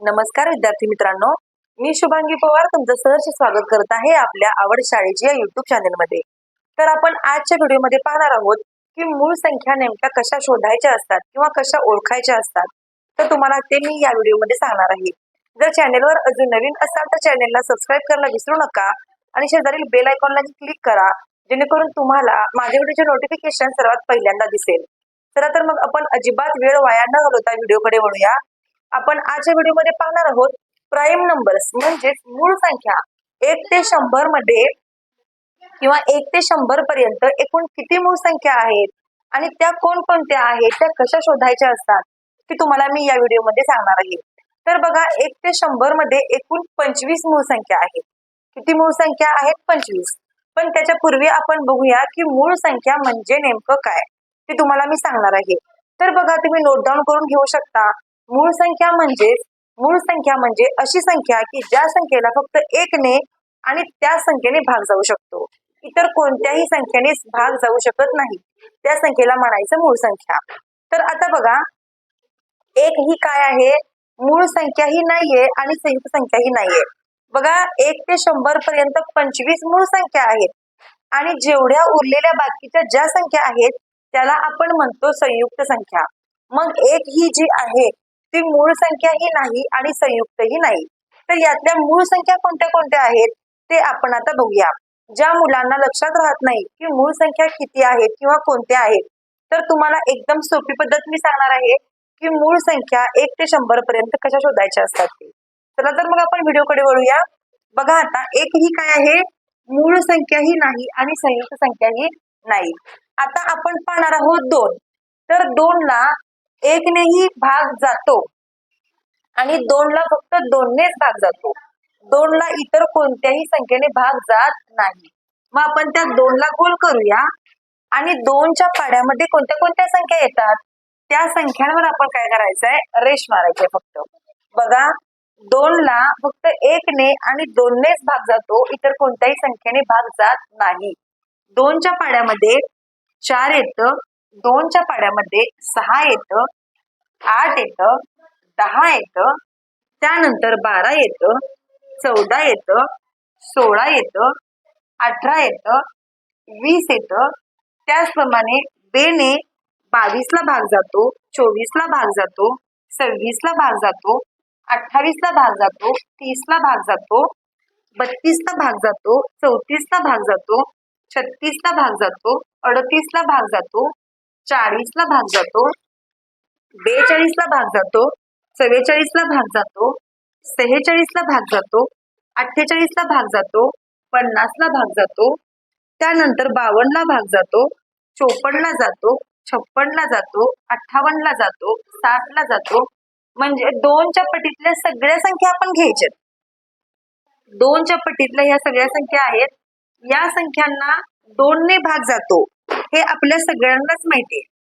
नमस्कार विद्यार्थी मित्रांनो. मी शुभांगी पवार तुमचं सहर्ष स्वागत करत आहे आपल्या आवड शाळेची या युट्यूब चॅनेलमध्ये तर आपण आजच्या व्हिडिओमध्ये पाहणार आहोत की मूळ संख्या नेमक्या कशा शोधायच्या असतात किंवा कशा ओळखायच्या असतात. तर तुम्हाला ते मी या व्हिडिओमध्ये सांगणार आहे. जर चॅनेलवर अजून नवीन असाल तर चॅनेलला सबस्क्राईब करायला विसरू नका आणि शेजारील बेल आयकॉनला क्लिक करा जेणेकरून तुम्हाला माझ्या व्हिडिओचे नोटिफिकेशन सर्वात पहिल्यांदा दिसेल. चला तर मग आपण अजिबात वेळ वाया न घालवता व्हिडिओकडे वळूया. आपण आजच्या व्हिडिओमध्ये पाहणार आहोत प्राईम नंबर्स म्हणजेच मूळ संख्या एक ते शंभरमध्ये किंवा एक ते शंभर पर्यंत एकूण किती मूळ संख्या आहेत आणि त्या कोणकोणत्या आहेत त्या कशा शोधायच्या असतात ते तुम्हाला मी या व्हिडिओमध्ये सांगणार आहे. तर बघा एक ते शंभरमध्ये एकूण पंचवीस मूळ संख्या आहेत. किती मूळ संख्या आहेत? पंचवीस. पण त्याच्या पूर्वी आपण बघूया की मूळ संख्या म्हणजे नेमकं काय ते तुम्हाला मी सांगणार आहे. तर बघा तुम्ही नोट डाऊन करून घेऊ शकता. मूळ संख्या म्हणजेच मूळ संख्या म्हणजे अशी संख्या की ज्या संख्येला फक्त एकने आणि त्या संख्येने भाग जाऊ शकतो. इतर कोणत्याही संख्येने भाग जाऊ शकत नाही. त्या संख्येला म्हणायचं मूळ संख्या. तर आता बघा एक ही काय आहे? मूळ संख्या ही नाहीये आणि संयुक्त संख्या ही नाहीये. बघा एक ते शंभर पर्यंत पंचवीस मूळ संख्या आहेत. आणि जेवढ्या उरलेल्या बाकीच्या ज्या संख्या आहेत त्याला आपण म्हणतो संयुक्त संख्या. मग एक ही जी आहे ती मूळ संख्या ही नाही आणि संयुक्त ही नाही. तर यातल्या मूळ संख्या कोणत्या कोणत्या आहेत ते आपण आता बघूया. ज्या मुलांना लक्षात राहत नाही की मूळ संख्या किती आहेत किंवा कोणत्या आहेत तर तुम्हाला एकदम सोपी पद्धत मी सांगणार आहे की मूळ संख्या एक ते शंभर पर्यंत कशा शोधायच्या असतात ते. चला तर मग आपण व्हिडिओकडे वळूया. बघा आता एक ही काय आहे मूळ संख्या ही नाही आणि संयुक्त संख्या ही नाही. आता आपण पाहणार आहोत दोन. तर दोन ला एकनेही भाग जातो. आणि दोनला फक्त दोननेच भाग जातो. दोनला इतर कोणत्याही संख्येने भाग जात नाही. मग आपण त्या दोनला गोल करूया. आणि दोनच्या पाड्यामध्ये कोणत्या कोणत्या संख्या येतात? त्या संख्यांवर आपण काय करायचंय? रेश मारायचे फक्त. बघा दोनला फक्त एकने आणि दोननेच भाग जातो. इतर कोणत्याही संख्येने भाग जात नाही. दोनच्या पाड्यामध्ये चार येतं दोनच्या पाड्यामध्ये सहा येतं आठ येतं दहा येतं त्यानंतर बारा येतं चौदा येतं सोळा येतं अठरा येतं वीस येतं. त्याचप्रमाणे बेने बावीसला भाग जातो चोवीसला भाग जातो सव्वीसला भाग जातो अठ्ठावीसला भाग जातो तीसला भाग जातो बत्तीसला भाग जातो चौतीसला भाग जातो छत्तीसला भाग जातो अडतीसला भाग जातो चाळीसला भाग जातो. बेचाळीसला भाग जातो. चव्वेचाळीसला भाग जातो. सेहेचाळीसला भाग जातो. अठ्ठेचाळीसला भाग जातो. पन्नासला भाग जातो. त्यानंतर बावन्नला भाग जातो. चोपन्नला जातो. छप्पनला जातो. अठ्ठावन्नला जातो. साठला जातो. म्हणजे दोनच्या पटीतल्या सगळ्या संख्या आपण घ्यायच्यात. दोनच्या पटीतल्या ह्या सगळ्या संख्या आहेत. या संख्यांना दोनने भाग जातो. हे आपल्या सगळ्यांनाच माहिती आहे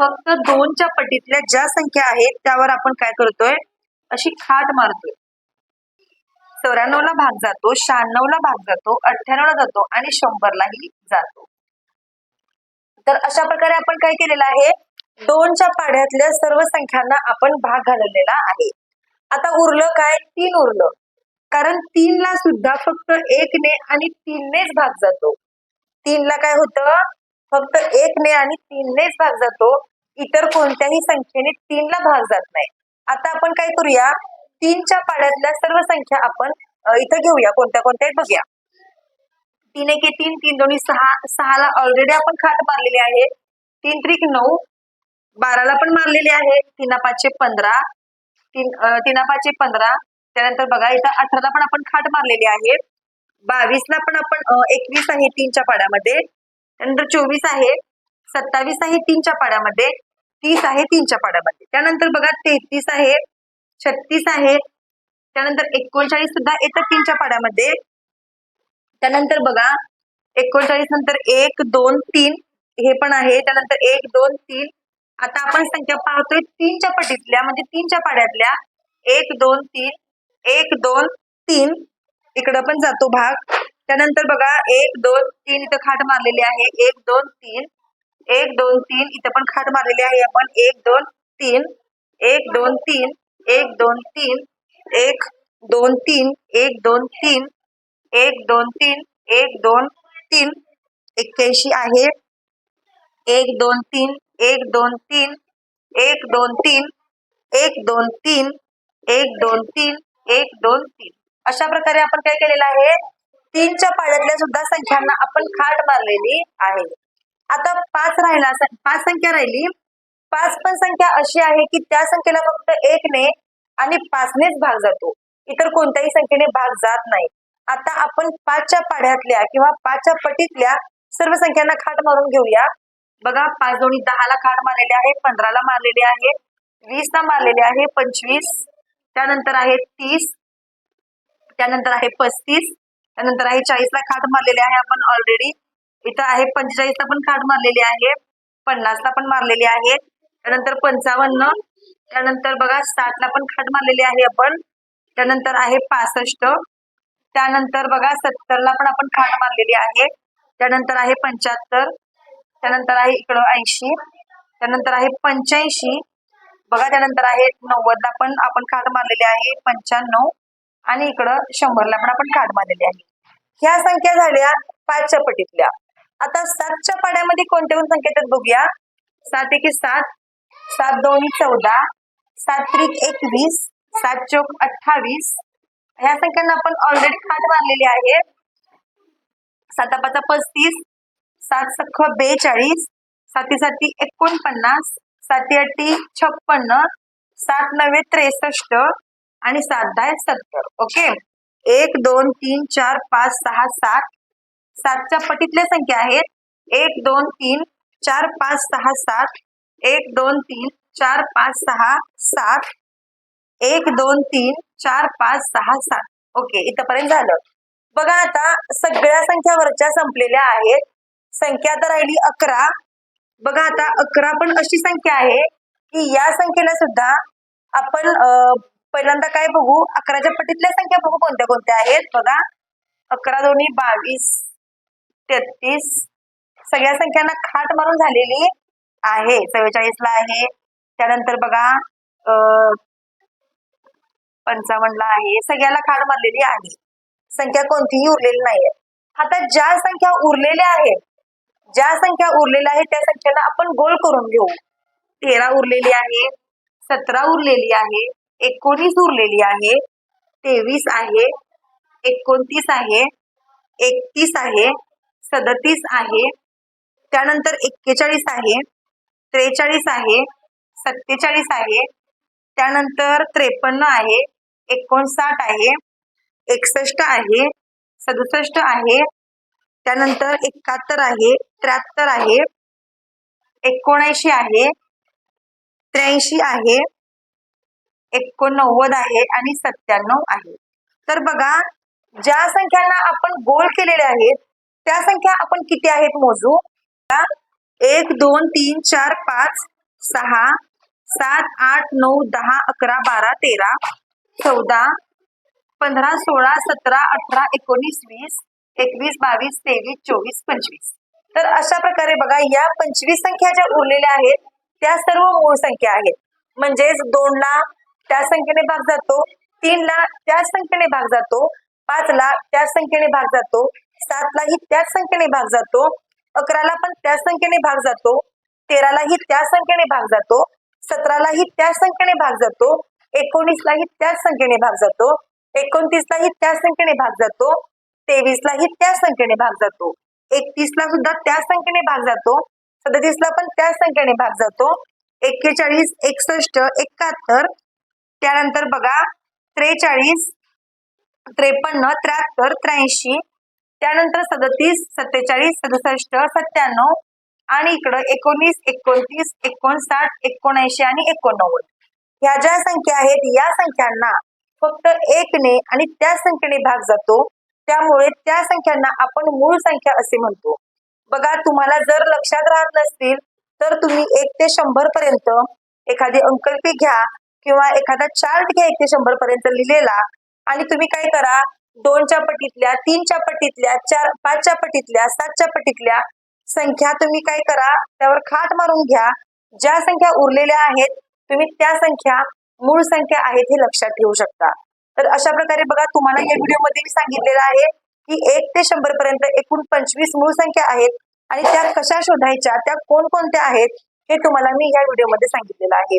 फक्त दोनच्या पटीतल्या ज्या संख्या आहेत त्यावर आपण काय करतोय? अशी खाट मारतोय. चौऱ्याण्णव ला भाग जातो शहाण्णव ला भाग जातो अठ्ठ्याण्णव ला जातो आणि शंभरलाही जातो. तर अशा प्रकारे आपण काय केलेलं आहे? दोनच्या पाढ्यातल्या सर्व संख्यांना आपण भाग घालवलेला आहे. आता उरलं काय? तीन उरलं. कारण तीनला सुद्धा फक्त एकने आणि तीननेच भाग जातो. तीनला काय होतं? फक्त एक ने आणि तीननेच भाग जातो. इतर कोणत्याही संख्येने तीनला भाग जात नाही. आता आपण काय करूया? तीनच्या पाड्यातल्या सर्व संख्या आपण इथं घेऊया. कोणत्या कोणत्या बघूया. तीन एके तीन तीन दोन्ही सहा सहाला ऑलरेडी आपण खाट मारलेली आहे. तीन त्रिक नऊ बाराला पण मारलेली आहे. तीना पाचशे पंधरा तीन तीना पाचशे पंधरा. त्यानंतर बघा इथं अठराला पण आपण खाट मारलेली आहे. बावीसला पण आपण एकवीस आहे तीनच्या पाड्यामध्ये. त्यानंतर चोवीस आहे सत्तावीस आहे तीनच्या पाड्यामध्ये. तीस आहे तीनच्या पाड्यामध्ये. त्यानंतर बघा तेहतीस आहे छत्तीस आहे. त्यानंतर एकोणचाळीस सुद्धा येतात तीनच्या पाड्यामध्ये. त्यानंतर बघा एकोणचाळीस नंतर एक दोन तीन हे पण आहे. त्यानंतर एक दोन तीन. आता आपण संख्या पाहतोय तीनच्या पटीतल्या म्हणजे तीनच्या पाड्यातल्या एक दोन तीन एक दोन तीन इकडं पण जातो भाग त्यानंतर बघा एक दोन तीन इथं खाट मारलेली आहे एक दोन तीन एक दोन तीन इथं पण खाट मारलेली आहे आपण एक दोन तीन एक दोन तीन एक दोन तीन एक दोन तीन एक दोन तीन एक दोन तीन एक दोन तीन एक्क्याऐंशी आहे एक दोन तीन एक दोन तीन एक दोन तीन एक दोन तीन एक दोन तीन एक दोन तीन अशा प्रकारे आपण काय केलेलं आहे? तीनच्या पाड्यातल्या सुद्धा संख्यांना आपण खाट मारलेली आहे. आता पाच राहिला पाच संख्या राहिली. पाच पण संख्या अशी आहे की त्या संख्येला फक्त एकने आणि पाचनेच भाग जातो. इतर कोणत्याही संख्येने भाग जात नाही. आता आपण पाचच्या पाड्यातल्या किंवा पाचच्या पटीतल्या सर्व संख्यांना खाट मारून घेऊया. बघा पाच दोन्ही दहाला खाट मारलेले आहे पंधराला मारलेले आहे वीसला मारलेले आहे पंचवीस. त्यानंतर आहे तीस. त्यानंतर आहे पस्तीस. त्यानंतर आहे चाळीसला खाट मारलेली आहे आपण ऑलरेडी इथं आहे पंचेचाळीसला पण खाट मारलेली आहे. पन्नासला पण मारलेली आहे. त्यानंतर पंचावन्न. त्यानंतर बघा साठला पण खाट मारलेली आहे आपण. त्यानंतर आहे पासष्ट. त्यानंतर बघा सत्तरला पण आपण खाट मारलेली आहे. त्यानंतर आहे पंच्याहत्तर. त्यानंतर आहे इकडं ऐंशी. त्यानंतर आहे पंच्याऐंशी. बघा त्यानंतर आहे नव्वदला पण आपण खाट मारलेली आहे पंच्याण्णव. आणि इकडं शंभरला पण आपण खाट मारलेली आहे ह्या संख्या झाल्या पाचच्या पटीतल्या. आता सातच्या पाड्यामध्ये कोणत्या कोणत्या संख्या आहेत बघूया. सात एकी सात सात दोन्ही चौदा सात त्रिक एकवीस सात चौक अठ्ठावीस. ह्या संख्यांना आपण ऑलरेडी खाट मारलेली आहे. साता पाचा पस्तीस सात सख बेचाळीस साती साती एकोणपन्नास साती अठी छप्पन्न सात नव्वे त्रेसष्ट आणि सात दहा सत्तर ओके? एक दोन तीन चार पाच सहा सात. सातच्या पटीतल्या संख्या आहेत. एक दोन तीन चार पाच सहा सात. एक दोन तीन चार पाच सहा सात. एक दोन तीन चार पाच सहा सात. ओके इथपर्यंत झालं. बघा आता सगळ्या संख्या वरच्या संपलेल्या आहेत. संख्या तर राहिली अकरा. बघा आता अकरा पण अशी संख्या आहे की या संख्येला सुद्धा आपण पहिल्यांदा काय बघू? अकराच्या पटीतल्या संख्या बघू कोणत्या कोणत्या आहेत. बघा. अकरा दोन्ही बावीस तेहतीस. सगळ्या संख्यांना खाट मारून झालेली आहे. चव्वेचाळीस ला आहे. त्यानंतर बघा पंचावन्न ला आहे. सगळ्याला खाट मारलेली आहे. संख्या कोणतीही उरलेली नाहीये. आता ज्या संख्या उरलेल्या आहेत ज्या संख्या उरलेल्या आहेत त्या संख्येला आपण गोल करून घेऊ. तेरा उरलेली आहे. सतरा उरलेली आहे. एकोणीस उरलेली आहे. तेवीस आहे. एकोणतीस आहे. एकतीस आहे. सदतीस आहे. त्यानंतर एक्केचाळीस आहे. त्रेचाळीस आहे. सत्तेचाळीस आहे. त्यानंतर त्रेपन्न आहे. एकोणसाठ आहे. एकसष्ट आहे. सदुसष्ट आहे. त्यानंतर एकाहत्तर आहे. त्र्याहत्तर आहे. एकोणऐंशी आहे. त्र्याऐंशी आहे. एकोणनव्वद आहे आणि सत्त्याण्णव आहे. तर बघा ज्या संख्यांना आपण गोल केलेले आहेत त्या संख्या आपण किती आहेत मोजू? एक दोन तीन चार पाच सहा सात आठ नऊ दहा अकरा बारा तेरा चौदा पंधरा सोळा सतरा अठरा एकोणीस वीस एकवीस बावीस तेवीस चोवीस पंचवीस. तर अशा प्रकारे बघा या पंचवीस संख्या ज्या उरलेल्या आहेत त्या सर्व मूळ संख्या आहेत. म्हणजेच दोनला त्या संख्येने भाग जातो तीनला त्याच संख्येने भाग जातो पाचला त्याच संख्येने भाग जातो सातलाही त्याच संख्येने भाग जातो अकराला पण त्याच संख्येने भाग जातो तेरालाही त्याच संख्येने भाग जातो सतरालाही त्याच संख्येने भाग जातो एकोणीसलाही त्याच संख्येने भाग जातो एकोणतीसलाही त्याच संख्येने भाग जातो तेवीसलाही त्याच संख्येने भाग जातो एकतीसला सुद्धा त्याच संख्येने भाग जातो सदतीसला पण त्याच संख्येने भाग जातो एक्केचाळीस एकसष्ट एकाहत्तर त्यानंतर बघा त्रेचाळीस त्रेपन्न त्र्याहत्तर त्र्याऐंशी त्यानंतर सदतीस सत्तेचाळीस सदुसष्ट सत्त्याण्णव आणि इकडं एकोणीस एकोणतीस एकोणसाठ एकोणऐंशी आणि एकोणनव्वद. ह्या ज्या संख्या आहेत या संख्यांना फक्त एकने आणि त्या संख्येने भाग जातो. त्यामुळे त्या संख्यांना आपण मूळ संख्या असे म्हणतो. बघा तुम्हाला जर लक्षात राहत नसतील तर तुम्ही एक ते शंभर पर्यंत एखादी अंकल्पी घ्या. किंवा एखादा चार्ट घ्या एक ते शंभर पर्यंत लिहिलेला. आणि तुम्ही काय करा दोनच्या पटीतल्या तीनच्या पटीतल्या चार पाचच्या पटीतल्या सातच्या पटीतल्या संख्या तुम्ही काय करा त्यावर खाट मारून घ्या. ज्या संख्या उरलेल्या आहेत तुम्ही त्या संख्या मूळ संख्या आहेत हे लक्षात ठेवू शकता. तर अशा प्रकारे बघा तुम्हाला या व्हिडिओमध्ये मी सांगितलेलं आहे की एक ते शंभर पर्यंत एकूण पंचवीस मूळ संख्या आहेत आणि त्या कशा शोधायच्या त्या कोणकोणत्या आहेत हे तुम्हाला मी या व्हिडिओमध्ये सांगितलेलं आहे.